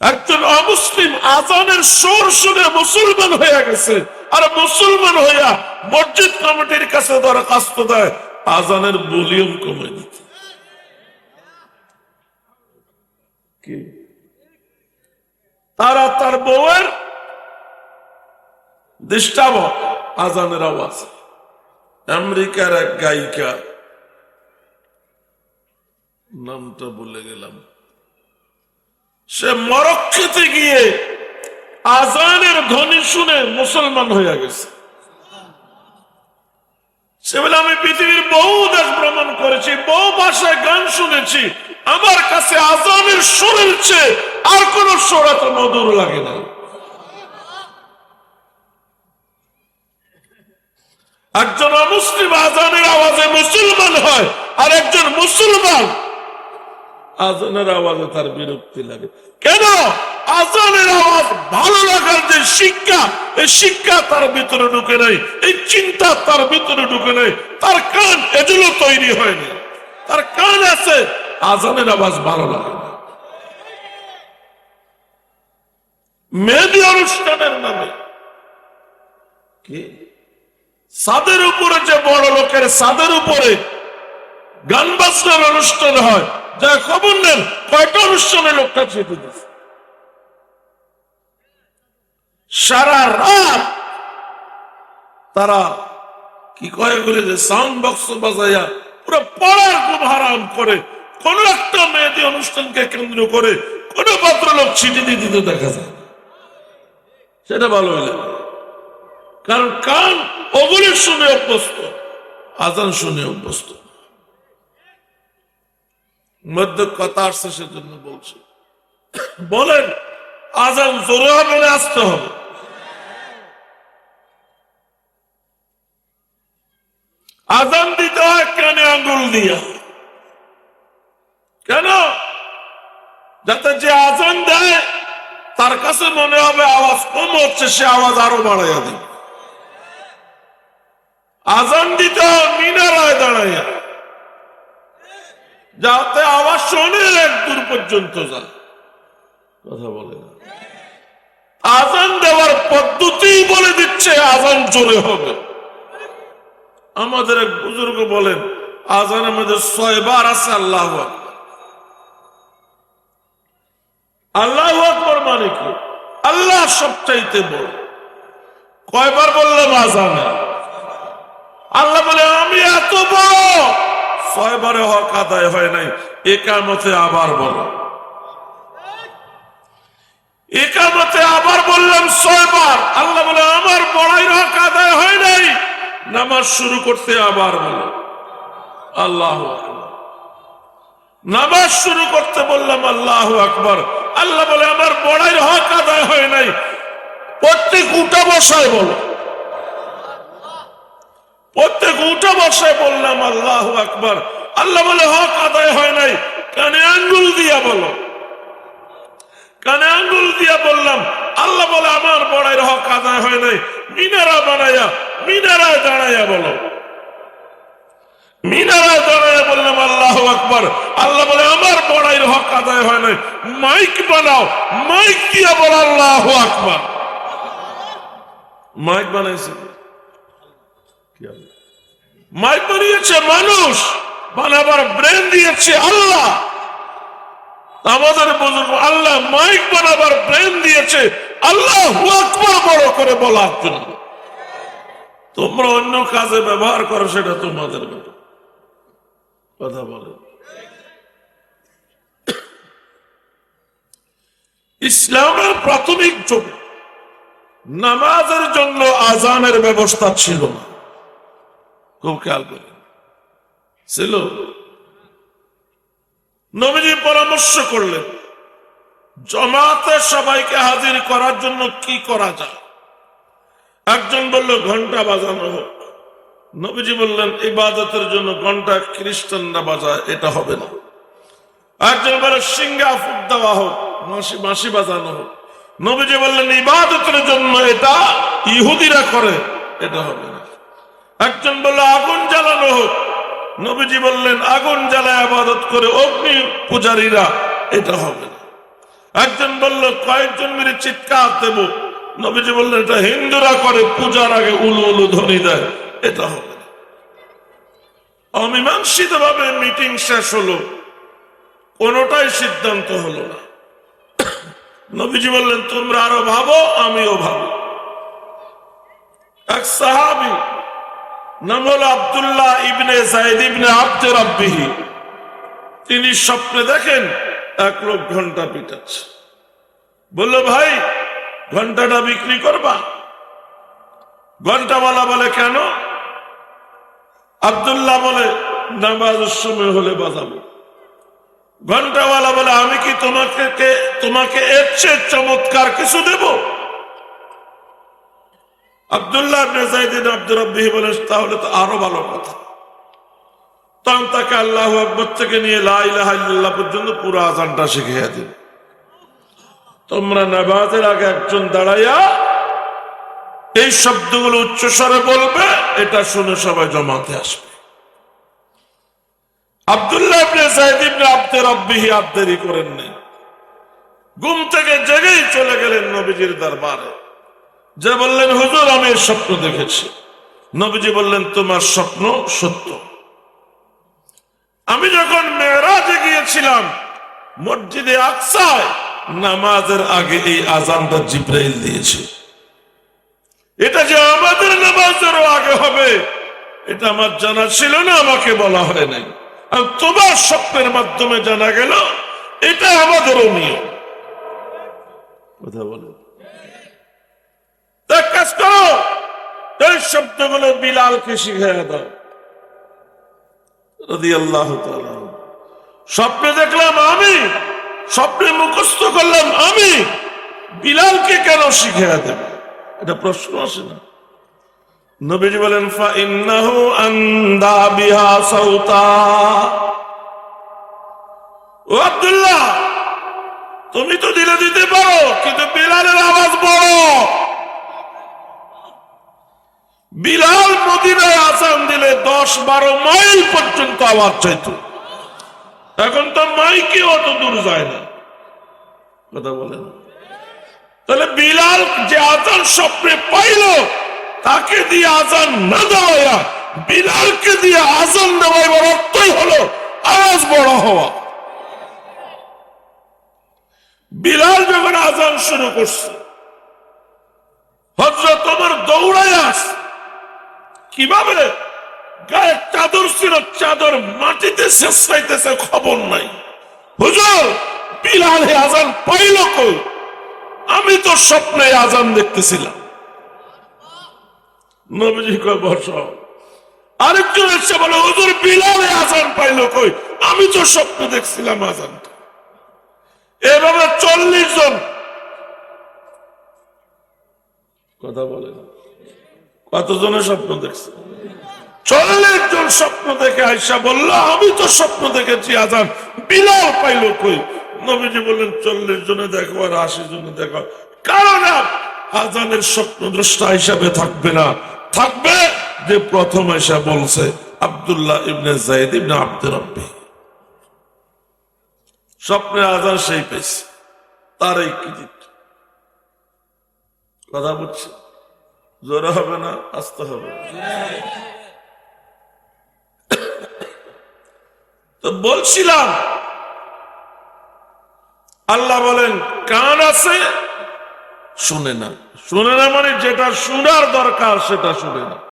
একজন অমুসলিম আজানের সুর শুনে মুসলমান হয়ে গেছে। আর মুসলমান হইয়া মসজিদ কমিটির কাছে দরখাস্ত দেয়, আজানের ভলিউম কমে দিতে। তারা তার বউয়ের ডিস্টার্ব আজানের আওয়াজ। আমেরিকার এক গায়িকা, নামটা বলে গেলাম। সে মরক্ষেতে গিয়ে আজানের ধ্বনি শুনে মুসলমান হয়ে গেছে। সে বলে, আমি পৃথিবীর বহু দেশ ভ্রমণ করেছি, বহু ভাষায় গান শুনেছি, আমার কাছে আজানের সুরের চেয়ে আর কোন সুর এত মধুর লাগে না একজন অমুসলিম আজানের আওয়াজে মুসলমান হয় আর একজন মুসলমান আজানের আওয়াজে তার বিরক্তি লাগে। কেন? আজানের আওয়াজ ভালো লাগার যে শিক্ষা, এই শিক্ষা তার ভিতরে ঢুকে নেই, এই চিন্তা তার ভিতরে ঢুকে নেই। তার কান এজন্য তৈরি হয়নি। তার কান আছে, আজানের আওয়াজ ভালো লাগে মেহেদি অনুষ্ঠানের নামে। কি? সাদের উপরে যে বড় লোকের সাদের উপরে গান বাজনার অনুষ্ঠান হয়। যা খবর নেন, কয়টা অনুষ্ঠানে লোকটা চেপে দিচ্ছে সারা রাত তারা কি কয়ে বলে যে সাউন্ড বক্স বাজাইয়া পুরো পড়ার খুব হারাম করে। কোন একটা মেয়েদের অনুষ্ঠানকে কেন্দ্র করে কোন ভদ্রলোক ছিটি দিয়ে দিতে দেখা যায় সেটা ভালো হইলে কারণ কান ওগুলি শুনে অভ্যস্ত, আজান শুনে অভ্যস্ত। মধ্য কথা আসছে সেজন্য বলছি। বলেন, আজান জোরে হবে না আসতে হবে। আজান দিতে হয় কানে আঙ্গুল দিয়া। কেন? যাতে যে আজান দেয়, তার কাছে মনে হবে আওয়াজ কম হচ্ছে, সে আওয়াজ আরও বাড়াইয়া দেবে। আজান দিতে হয় মিনারায় দাঁড়াইয়া। যাতে আওয়াজ শোনে এক দূর পর্যন্ত যায়। কথা বলে না। আজান দেওয়ার পদ্ধতি বলে দিচ্ছে, আজান জোরে হবে। আমাদের এক বুজুর্গ বলেন আজানের মধ্যে ছয়বার আছে, আল্লাহ আল্লাহ আকবর মানে কি? আল্লাহ সবচাইতে বড়। কয়বার বললাম আজানে? আল্লাহ বলে, আমি এত বড় ছয়বারে হক আদায় হয় নাই, একামতে আবার বলো। একামতে আবার বললাম ছয়বার। আল্লাহ বলে, আমার বড়াই হক আদায় হয় নাই, নামাজ শুরু করতে আবার বলো। আল্লাহ নামাজ শুরু করতে বললাম, আল্লাহ আকবর। আল্লাহ বলে, আমার বড়াই হক আদায় হয় নাই। প্রত্যেক উঠা বসায় বলো। প্রত্যেক উঠা বসায় বললাম, আল্লাহ আকবর। আল্লাহ বলে, হক আদায় হয় নাই। কানে আঙ্গুল দিয়া বলো। কানে আঙ্গুল দিয়া বললাম, আল্লাহ বলে, আমার বড়াইয়ের হক আদায় হয় নাই। মিনারা বানাইয়া মিনারায় দাঁড়াইয়া বলো। মিনারায় দাঁড়াইয়া বললাম, আল্লাহ আকবর। আল্লাহ বলে, আমার বড়াইয়ের হক আদায় হয় নাই। মাইক বানাও, মাইক দিয়া বল, আল্লাহ আকবর। মাইক বানাইছে? মাইক বানিয়েছে মানুষ, বানাবার ব্রেন দিয়েছে আল্লাহ। আমাদের আল্লাহ মাইক বানাবার ব্রেন দিয়েছে। আল্লাহ বড় করে বলার জন্য। তোমরা অন্য কাজে ব্যবহার করো, সেটা তোমাদের কথা বলে। ইসলামের প্রাথমিক যুগ নামাজের জন্য আজানের ব্যবস্থা ছিল না। খুব খেয়াল করে। ছিল। নবীজি পরামর্শ করলেন, জমাতে সবাইকে হাজির করার জন্য কি করা যায়? একজন বলল, ঘণ্টা বাজানো হোক। নবীজি বললেন, ইবাদতের জন্য ঘণ্টা খ্রিস্টানরা বাজায়, এটা হবে না। একজন বলে সিঙ্গা ফুট দেওয়া হোক, মাসি মাসি বাজানো হোক। নবীজি বললেন, ইবাদতের জন্য এটা ইহুদিরা করে, এটা হবে না। একজন বলল, আগুন জ্বালানো হোক। নবীজি বললেন, আগুন জ্বালায় আবাদত করে অগ্নি পূজারীরা, এটা হবে একজন বলল, কয়েকজন মিলে চিৎকার দেব। নবীজি বললেন, এটা হিন্দুরা করে, পূজার আগে উলু উলু ধ্বনি দেয়, এটা হবে অমীমাংসিত ভাবে মিটিং শেষ হলো। কোনটাই সিদ্ধান্ত হলো না। নবীজি বললেন, তোমরা আরও ভাবো, আমিও ভাবো। এক সাহাবি নাম আবদুল্লাহ ইবনে সাইদ ইবনে আব্দে রব্বিহি। তিনি স্বপ্নে দেখেন এক লোক ঘণ্টা পিটাচ্ছে। বলল, ভাই, ঘন্টাটা বিক্রি করবা? ঘন্টাওয়ালা বলে, কেন? আবদুল্লাহ বলে নামাজ সময় হলে বাজাবো। ঘন্টাওয়ালা বলে, আমি কি তোমাকে তোমাকে এর চেয়ে চমৎকার কিছু দেব? আবদুল্লাহ তাহলে তো আরও ভালো কথা। তখন তাকে আল্লাহ আকবর থেকে নিয়ে পর্যন্ত পুরো শিখিয়ে দিন তোমরা আগে একজন দাঁড়াইয়া এই শব্দগুলো উচ্চস্বরে বলবে, এটা শুনে সবাই জমাতে আসবে। আব্দুল্লাহ দেরি ঘুম থেকে জেগেই চলে গেলেন নবীজির দরবারে। যে বললেন, হুজুর, আমি স্বপ্ন দেখেছি। নবীজি বললেন, তোমার স্বপ্ন সত্য। আমি যখন মেয়েরাজে গিয়েছিলাম, মসজিদে আকসায় নামাজের আগে এই আজানটা জিব্রাইল দিয়েছে। এটা যে আমাদের নামাজেরও আগে হবে, এটা আমার জানা ছিল না, আমাকে বলা হয় নাই। আর তোমার স্বপ্নের মাধ্যমে জানা গেল এটা আমাদেরও নিয়ম। কথা বলো। শব্দগুলো বিলালকে শিখিয়ে দাও। তাআলা স্বপ্নে দেখলাম আমি, স্বপ্নে মুখস্থ করলাম আমি, বিলালকে কেন শিখিয়ে দেব? এটা প্রশ্ন আসে না। নবীজি বলেন তুমি তো দিলে দিতে পারো, কিন্তু বিলালের আওয়াজ বড়। বিলাল মদিনায় আসান দিলে দশ বারো মাইল পর্যন্ত আওয়াজ চাইত এখন তো মাইকে অত দূর যায় না। কথা বলেন। তাহলে বিলাল যে আজান স্বপ্নে পাইল, তাকে দিয়ে আজান না দেওয়া বিলালকে দিয়ে আজান দেওয়ার অর্থই হলো আওয়াজ বড় হওয়া। বিলাল যখন আজান শুরু করছে হজরত তোমার দৌড়ায় আস কীভাবে? গায়ে চাদর ছিল, চাদর মাটিতে শেষ পাইতেছে খবর নাই। হুজুর, বিলাল আজান পাইল কই? আমি তো স্বপ্নে আজান দেখতেছিলাম। নবীজি কয় বলে, হুজুর আজান পাইল কই? আমি তো স্বপ্নে দেখছিলাম আজানটা এভাবে চল্লিশ জন। কথা বলে কতজনের স্বপ্ন দেখছে? চল্লিশ জন স্বপ্ন দেখে আইসা বলল, আমি তো স্বপ্ন দেখেছি, আজান বিলাল পাইল কই? নবীজি বললেন, চল্লিশ জনে দেখো আর আশি জনে দেখো। কারণ আজানের স্বপ্ন দ্রষ্টা হিসাবে থাকবে না। থাকবে যে প্রথম এসে বলছে, আব্দুল্লাহ ইবনে জাইদ ইবনে আব্দুর রব্বি। স্বপ্নে আজান সেই পেয়েছে তার এই কৃতিত্ব। কথা বুঝছে জোরে হবে না, আসতে হবে। তো বলছিলাম, আল্লাহ বলেন, কান আছে, শুনে না। শুনে না মানে যেটা শোনার দরকার, সেটা শুনে না।